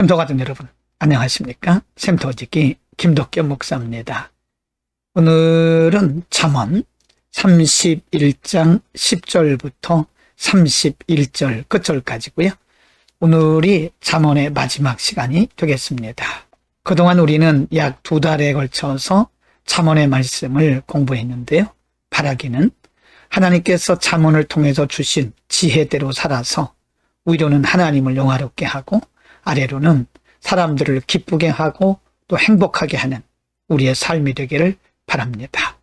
샘토가족 여러분 안녕하십니까? 샘토지기 김덕겸 목사입니다. 오늘은 잠언 31장 10절부터 31절 끝절까지고요. 오늘이 잠언의 마지막 시간이 되겠습니다. 그동안 우리는 약 두 달에 걸쳐서 잠언의 말씀을 공부했는데요. 바라기는 하나님께서 잠언을 통해서 주신 지혜대로 살아서 위로는 하나님을 영화롭게 하고 아래로는 사람들을 기쁘게 하고 또 행복하게 하는 우리의 삶이 되기를 바랍니다.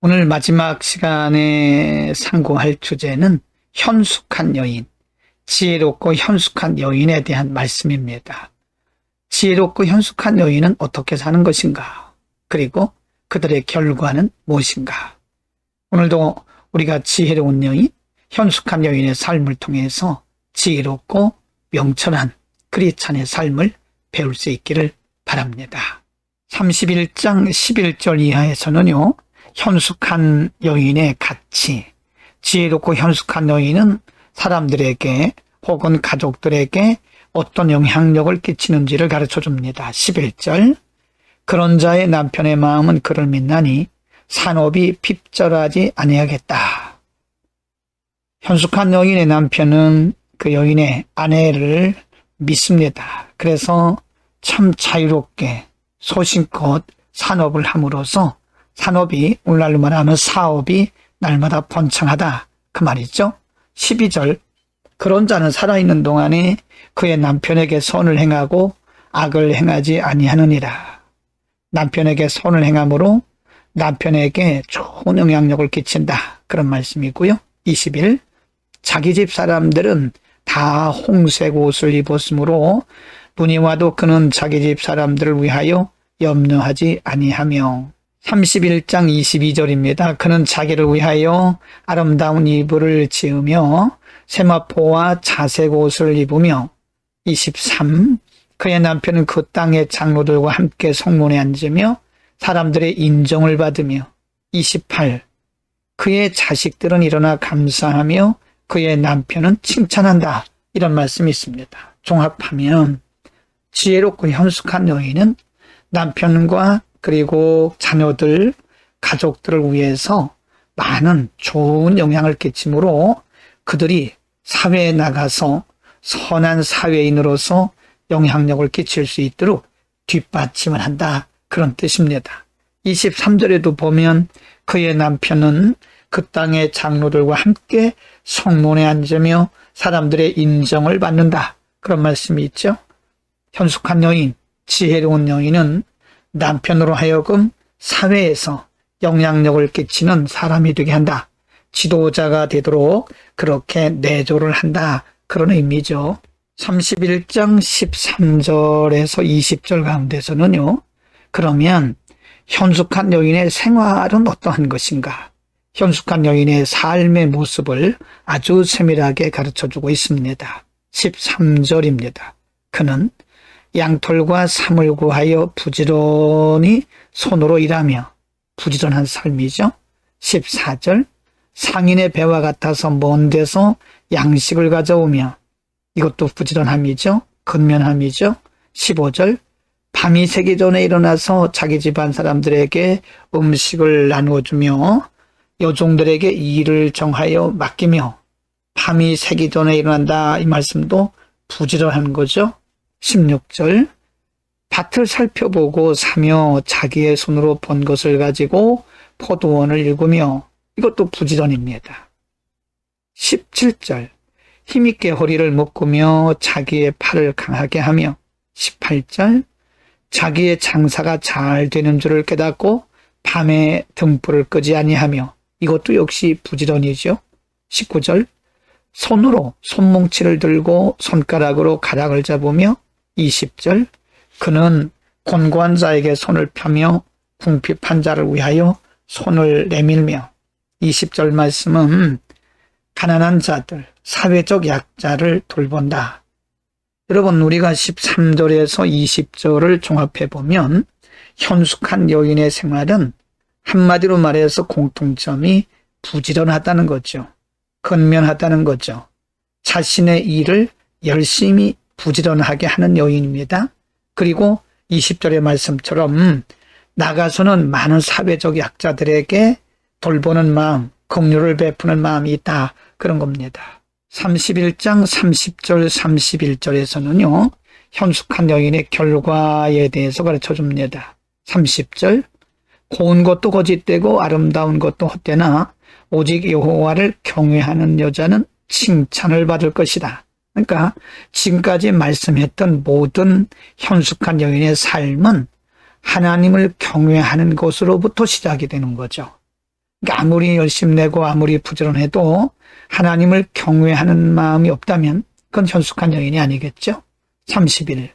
오늘 마지막 시간에 상고할 주제는 현숙한 여인, 지혜롭고 현숙한 여인에 대한 말씀입니다. 지혜롭고 현숙한 여인은 어떻게 사는 것인가? 그리고 그들의 결과는 무엇인가? 오늘도 우리가 지혜로운 여인, 현숙한 여인의 삶을 통해서 지혜롭고 명철한 크리스찬의 삶을 배울 수 있기를 바랍니다. 31장 11절 이하에서는요, 현숙한 여인의 가치, 지혜롭고 현숙한 여인은 사람들에게 혹은 가족들에게 어떤 영향력을 끼치는지를 가르쳐 줍니다. 11절. 그런 자의 남편의 마음은 그를 믿나니 산업이 핍절하지 아니하겠다. 현숙한 여인의 남편은 그 여인의 아내를 믿습니다. 그래서 참 자유롭게 소신껏 산업을 함으로써 산업이 오늘날로 말하면 사업이 날마다 번창하다 그 말이죠. 12절 그런 자는 살아있는 동안에 그의 남편에게 선을 행하고 악을 행하지 아니하느니라. 남편에게 선을 행함으로 남편에게 좋은 영향력을 끼친다. 그런 말씀이고요. 21 자기 집 사람들은 다 홍색 옷을 입었으므로 분이 와도 그는 자기 집 사람들을 위하여 염려하지 아니하며 31장 22절입니다. 그는 자기를 위하여 아름다운 이불을 지으며 세마포와 자색 옷을 입으며 23 그의 남편은 그 땅의 장로들과 함께 성문에 앉으며 사람들의 인정을 받으며 28 그의 자식들은 일어나 감사하며 그의 남편은 칭찬한다. 이런 말씀이 있습니다. 종합하면 지혜롭고 현숙한 여인은 남편과 그리고 자녀들, 가족들을 위해서 많은 좋은 영향을 끼치므로 그들이 사회에 나가서 선한 사회인으로서 영향력을 끼칠 수 있도록 뒷받침을 한다. 그런 뜻입니다. 23절에도 보면 그의 남편은 그 땅의 장로들과 함께 성문에 앉으며 사람들의 인정을 받는다. 그런 말씀이 있죠. 현숙한 여인, 지혜로운 여인은 남편으로 하여금 사회에서 영향력을 끼치는 사람이 되게 한다. 지도자가 되도록 그렇게 내조를 한다. 그런 의미죠. 31장 13절에서 20절 가운데서는요. 그러면 현숙한 여인의 생활은 어떠한 것인가? 현숙한 여인의 삶의 모습을 아주 세밀하게 가르쳐 주고 있습니다. 13절입니다. 그는 양털과 삼을 구하여 부지런히 손으로 일하며 부지런한 삶이죠. 14절 상인의 배와 같아서 먼 데서 양식을 가져오며 이것도 부지런함이죠. 근면함이죠. 15절 밤이 새기 전에 일어나서 자기 집안 사람들에게 음식을 나누어주며 여종들에게 일을 정하여 맡기며 밤이 새기 전에 일어난다 이 말씀도 부지런한 거죠. 16절 밭을 살펴보고 사며 자기의 손으로 본 것을 가지고 포도원을 읽으며 이것도 부지런입니다. 17절 힘있게 허리를 묶으며 자기의 팔을 강하게 하며 18절 자기의 장사가 잘 되는 줄을 깨닫고 밤에 등불을 끄지 아니하며 이것도 역시 부지런이죠. 19절 손으로 손뭉치를 들고 손가락으로 가락을 잡으며 20절 그는 곤고한 자에게 손을 펴며 궁핍한 자를 위하여 손을 내밀며 20절 말씀은 가난한 자들, 사회적 약자를 돌본다. 여러분 우리가 13절에서 20절을 종합해 보면 현숙한 여인의 생활은 한마디로 말해서 공통점이 부지런하다는 거죠. 근면하다는 거죠. 자신의 일을 열심히 부지런하게 하는 여인입니다. 그리고 20절의 말씀처럼 나가서는 많은 사회적 약자들에게 돌보는 마음, 긍휼을 베푸는 마음이 있다. 그런 겁니다. 31장 30절 31절에서는요. 현숙한 여인의 결과에 대해서 가르쳐 줍니다. 30절 고운 것도 거짓되고 아름다운 것도 헛되나 오직 여호와를 경외하는 여자는 칭찬을 받을 것이다. 그러니까 지금까지 말씀했던 모든 현숙한 여인의 삶은 하나님을 경외하는 것으로부터 시작이 되는 거죠. 그러니까 아무리 열심 내고 아무리 부지런해도 하나님을 경외하는 마음이 없다면 그건 현숙한 여인이 아니겠죠. 31.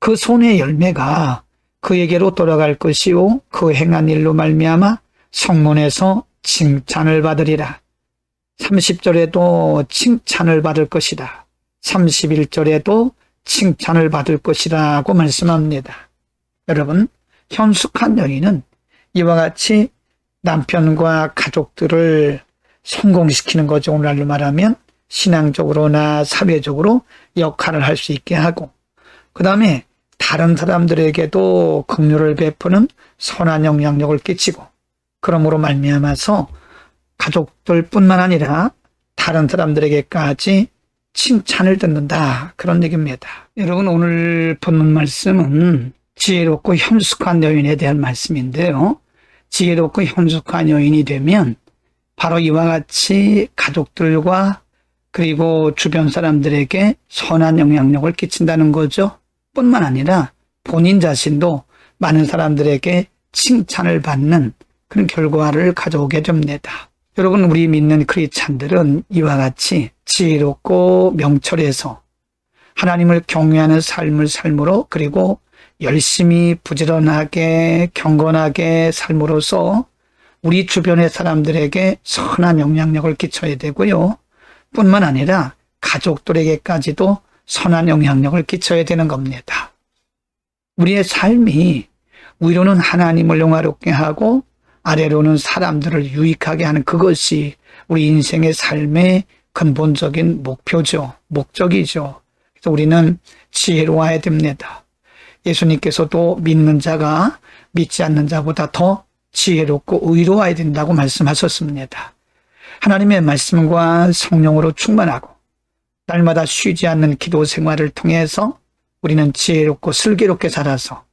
그 손의 열매가 그에게로 돌아갈 것이요 그 행한 일로 말미암아 성문에서 칭찬을 받으리라. 30절에도 칭찬을 받을 것이다. 31절에도 칭찬을 받을 것이라고 말씀합니다. 여러분, 현숙한 여인은 이와 같이 남편과 가족들을 성공시키는 거죠. 오늘날로 말하면 신앙적으로나 사회적으로 역할을 할 수 있게 하고 그 다음에 다른 사람들에게도 긍휼을 베푸는 선한 영향력을 끼치고 그러므로 말미암아서 가족들뿐만 아니라 다른 사람들에게까지 칭찬을 듣는다 그런 얘기입니다. 여러분 오늘 보는 말씀은 지혜롭고 현숙한 여인에 대한 말씀인데요. 지혜롭고 현숙한 여인이 되면 바로 이와 같이 가족들과 그리고 주변 사람들에게 선한 영향력을 끼친다는 거죠. 뿐만 아니라 본인 자신도 많은 사람들에게 칭찬을 받는 그런 결과를 가져오게 됩니다. 여러분, 우리 믿는 크리스찬들은 이와 같이 지혜롭고 명철해서 하나님을 경외하는 삶을 삶으로 그리고 열심히 부지런하게 경건하게 삶으로써 우리 주변의 사람들에게 선한 영향력을 끼쳐야 되고요. 뿐만 아니라 가족들에게까지도 선한 영향력을 끼쳐야 되는 겁니다. 우리의 삶이 위로는 하나님을 영화롭게 하고 아래로는 사람들을 유익하게 하는 그것이 우리 인생의 삶의 근본적인 목표죠. 목적이죠. 그래서 우리는 지혜로워야 됩니다. 예수님께서도 믿는 자가 믿지 않는 자보다 더 지혜롭고 의로워야 된다고 말씀하셨습니다. 하나님의 말씀과 성령으로 충만하고 날마다 쉬지 않는 기도 생활을 통해서 우리는 지혜롭고 슬기롭게 살아서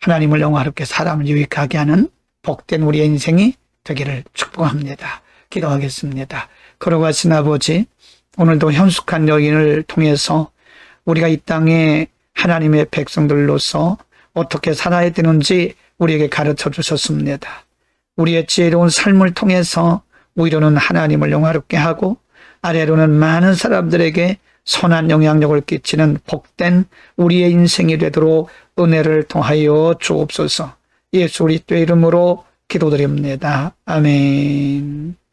하나님을 영화롭게 사람을 유익하게 하는 복된 우리의 인생이 되기를 축복합니다. 기도하겠습니다. 걸어가신 아버지, 오늘도 현숙한 여인을 통해서 우리가 이 땅에 하나님의 백성들로서 어떻게 살아야 되는지 우리에게 가르쳐 주셨습니다. 우리의 지혜로운 삶을 통해서 위로는 하나님을 영화롭게 하고 아래로는 많은 사람들에게 선한 영향력을 끼치는 복된 우리의 인생이 되도록 은혜를 통하여 주옵소서 예수 그리스도의 이름으로 기도드립니다. 아멘.